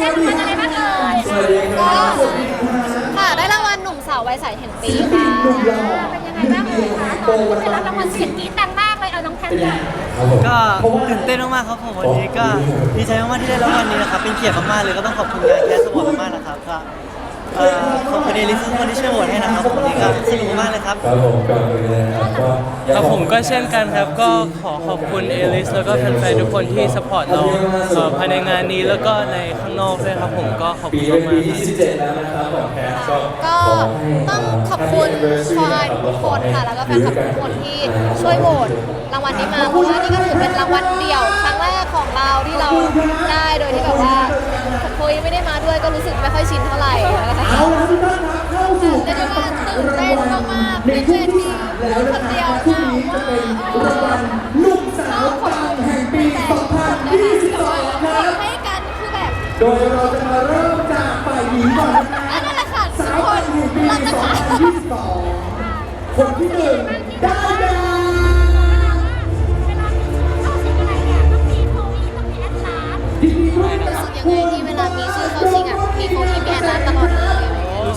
รางวัลอะไรบ้างเอ่ยสวัสดีครับค่ะได้รางวัลหนุ่มสาววัยใสแห่งปีค่ะเป็นยังไงบ้างเอ่ยคะตอนที่ได้รับรางวัลเสียงกรี๊ดดังมากเลยเอาน้องแทนค่ะครับผมก็ตื่นเต้นมากๆครับผมวันนี้ก็ดีใจมากๆที่ได้รางวัลนี้นะครับเป็นเกียรติมากๆเลยก็ต้องขอบคุณงานแคสสปอร์ตมากๆนะครับก็เอ่อขอบ คุณเอลิสทุกคนที่ช่วยโหวตให้นะครับวันนี้ก็สนุกมากเลยครับ ครับผมก่อนอื่นเลยนะครับก็อยาครับขอบผมก็เช่นกันครับก็ขอขอบคุณเอลิสแล้วก็แฟนๆทุกคนที่สปอร์ตเราเอ่อภายในงานนี้แล้วก็ในข้างนอกด้วยครับผมก็ขอบปีคุณเป็นมากปีๆครับที่27แล้วนะครับของแคสก็ก็ขอให้ต้องขอบคุณคอยทุกคนค่ะ แล้วก็แฟนคลับทุกคนที่ช่วยโหวตรางวัลนี้มาเพราะว่านี่ก็ถือเป็นรางวัลเดี่ยว ครั้งแรกของเราที่เราได้โดยที่แบบว่าคุยไม่ได้มาด้วยก็รู้สึกไม่ค่อยชินเท่าไหร่นะคะ เอาละทุกท่านครับเข้าสู่เรียกได้ว่าตื่นเต้นมากๆในเป็นเวช่วงทีที่คนเดียวช่วงนี้จะเป็นรางวัลลูกสาวปังแห่งปี 2022 ครับ ให้กันคือแบบโดยเราจะมาเริ่มจากฝ่ายหญิงก่อนนะครับนั่นแหละค่ะสาทุวกคปันงแห่งปีเราจะขาย2022 คนที่หนึ่งได้แก่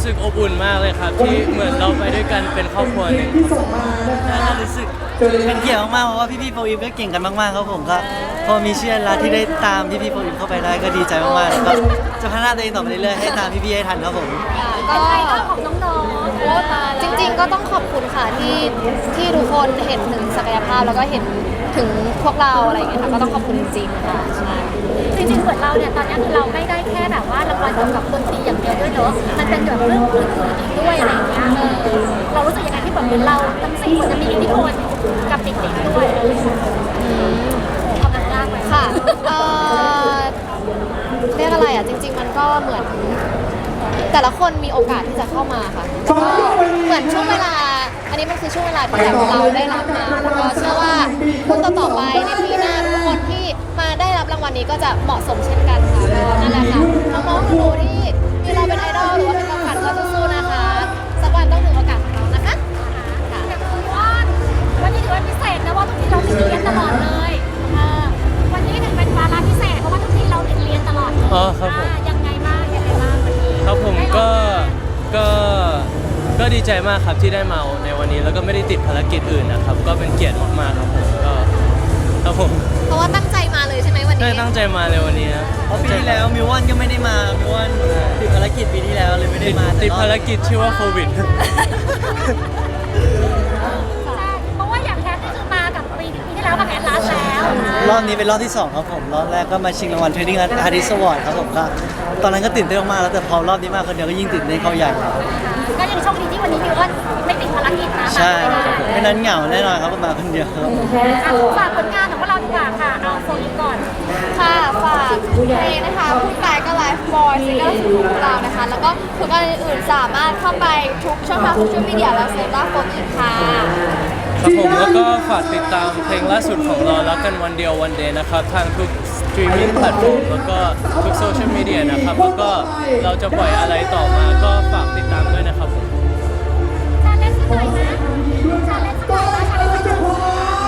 สึกอบอุ่นมากเลยครับ ที่เหมือนเราไปด้วยกันเป็นครอบครัวหนึ่งที่ส่งมานะคน่ารับรู้สึกเป็นเกียรติมากๆเพราะว่าพี่ๆโฟอีฟก็เก่งกันมากๆครับผมก็พอมีเชื่อร้านที่ได้ตามพี่ๆโฟอีฟเข้าไปได้ก็ดีใจมากๆแล้วก็จะพัฒนาตัวเองต่อไปเรื่อยๆให้ตามพี่ๆให้ทันครับผมก็เป็นไอดอลของน้องๆโอ้ตายจริง ๆ ก็ต้องขอบคุณค่ะที่ที่ทุกคนเห็นถึงศักยภาพแล้วก็เห็นถึงพวกเราอะไรอย่างเงี้ยค่ะก็ต้องขอบคุณจริงๆค่ะใช่จริงๆเหมือนเราเนี่ยตอนนี้คือเราไม่ได้แค่แบบว่ารางวัลเกี่ยวกับดนตรีอย่าง เนอะมันเป็นแบบเรื่องอื่นๆอีกด้วยอะไรอย่างเงี้ยเออเรารู้สึกยังไงที่แบบเหมือนเราทั้งสี่คนจะมีอิทธิพลกับเด็กๆด้วยทำงานยากไหมค่ะเอ่อเรียกอะไรอะจริง ๆ มันก็เหมือน แต่ละคนมีโอกาสที่จะเข้ามาค่ะก็เหมือนช่วงเวลา อันนี้มันคือช่วงเวลาที่แบบเราได้รับมาแล้วก็เชื่อว่าคนต่อๆไปในปีหน้าทุกคนที่มาได้รับรางวัลนี้ก็จะเหมาะสมเช่นกันค่ะก็นั่นแหละค่ะน้องๆหนูๆที่ ก็ดีใจมากครับที่ได้มาในวันนี้แล้วก็ไม่ได้ติดภารกิจอื่นนะครับ ก็เป็นเกียรติมากๆครับผมก็ครับผมเพราะว่าตั้งใจมาเลยใช่ไหมวันได้นี้ตั้งใจมาในวันนี้ครับเพราะปีที่แล้วมิววันก็ไม่ได้มามิววันติดภารกิจปีที่แล้วเลยไม่ได้ติดมาติดแต่อบภารกิจชื่อว่าโควิด อบนี้เป็นรอบที่สองครับผม รอบแรกก็มาชิงรางวัล Training Artist Award ครับผมก็ตอนนั้นก็ตื่นเต้นมากๆแล้วแต่พอรอบนี้มาคนเดียวก็ยิ่งตื่นเต้นเข้าใหญ่เลยก็ยังโชคดีที่วันนี้มิวว่าไม่ติดภารกิจนะใช่มาครับผมไม่ไม่ได้นั้นเหงาแน่นอนครับมาคนเดียวครับฝากผลงานของพวกเราดีกว่าค่ะ เอาโฟนก่อน ค่ะฝากเพลงนะคะพูดไปก็ไลฟ์บอยซิงเกิลสุดของเรานะคะ แล้วก็ผลงานอื่นๆสามารถเข้าไปทุกช่องทางโซเชียลมีเดียและเซฟล่าโฟนอีกค่ะ ครับผมแล้วก็ฝากติดตามเพลงล่าสุดของเรารักกันวันเดียววันเดย์นะครับ ทางทุกสตรีมมิ่งแพลตฟอร์มแล้วก็ทุกโซเชียลมีเดียนะครับ แล้วก็เราจะปล่อยอะไรต่อมาก็ฝากติดตามด้วยนะครับผม ชาเลนจ์สักหน่อยนะชาเลนจ์สักหน่อยนะชาเลนจ์สักหน่อย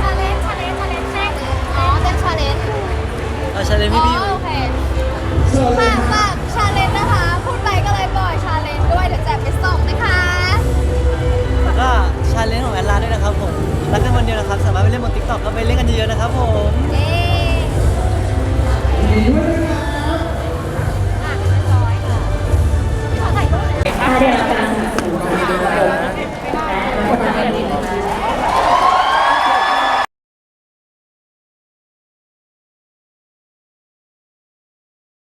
ชาเลนจ์ชาเลนจ์ชาเลนจ์แรกอ๋อเต้นชาเลนจ์เอาชาเลนอ๋พี่อพี่ อะเรียบร้อยค่ะขอถ่ายรูปหน่อยค่าได้รับการสนับสนุนจากสมาคมและคนไท